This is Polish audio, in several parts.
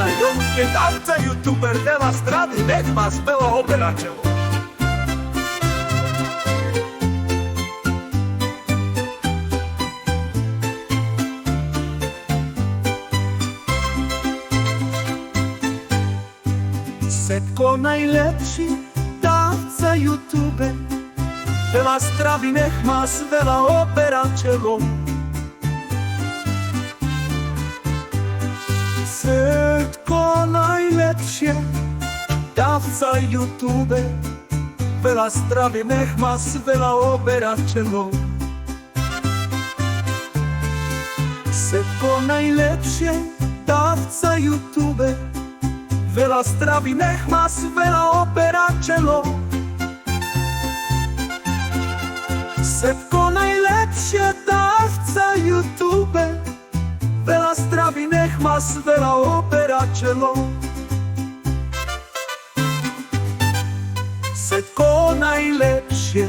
na ljubke tanca youtuber della strada strani, vedma spela opera čelo. Setko najlepši tanca youtuber della strada strani, vedma spela opera čelo. Najlepsze dawca YouTube Vela strawy nech ma svela operačelo Setko najlepsze dawca YouTube Vela strawy nech ma svela operačelo Setko najlepsze dawca YouTube Vela stravi nech ma svela Setko najlepše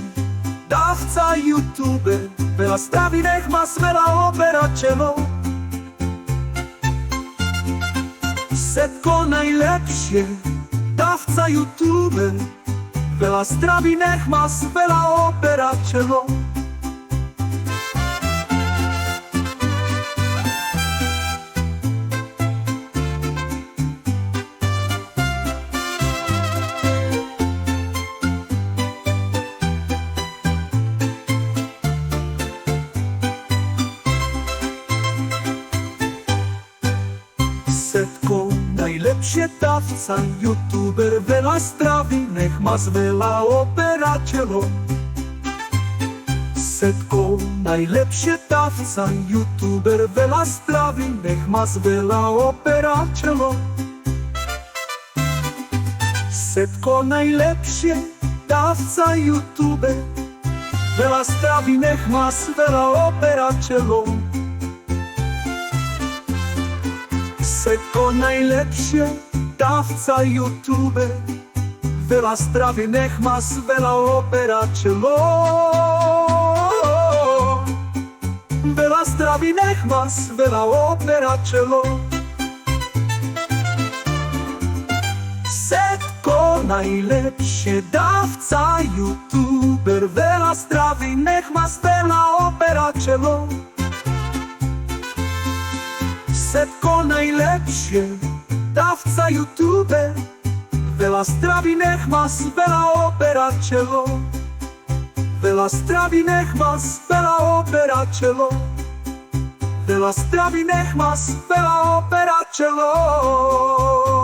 Davca YouTube. Vela stravi nech ma svela operačelo Setko najlepše Davca YouTube. Vela stravi nech ma svela operačelo Najlepšie tácu youtuber veľa straví, nech ma z veľa operateľov. Setko najlepšie tácu youtuber veľa straví, nech ma z veľa operateľov. Setko najlepšie táca youtuber veľa straví, nech ma z veľa operateľov. Setko najlepsze dawca YouTube. Vela strawy nech ma svela operačelo Vela strawy nech ma svela operačelo Setko najlepsze dawca YouTuber. Vela strawy nech ma Setko najlepšie davca YouTube. Vela stravi nech mas, vela opera čelo. Vela stravi nech mas, vela opera čelo. Vela stravi nech mas, vela opera čelo.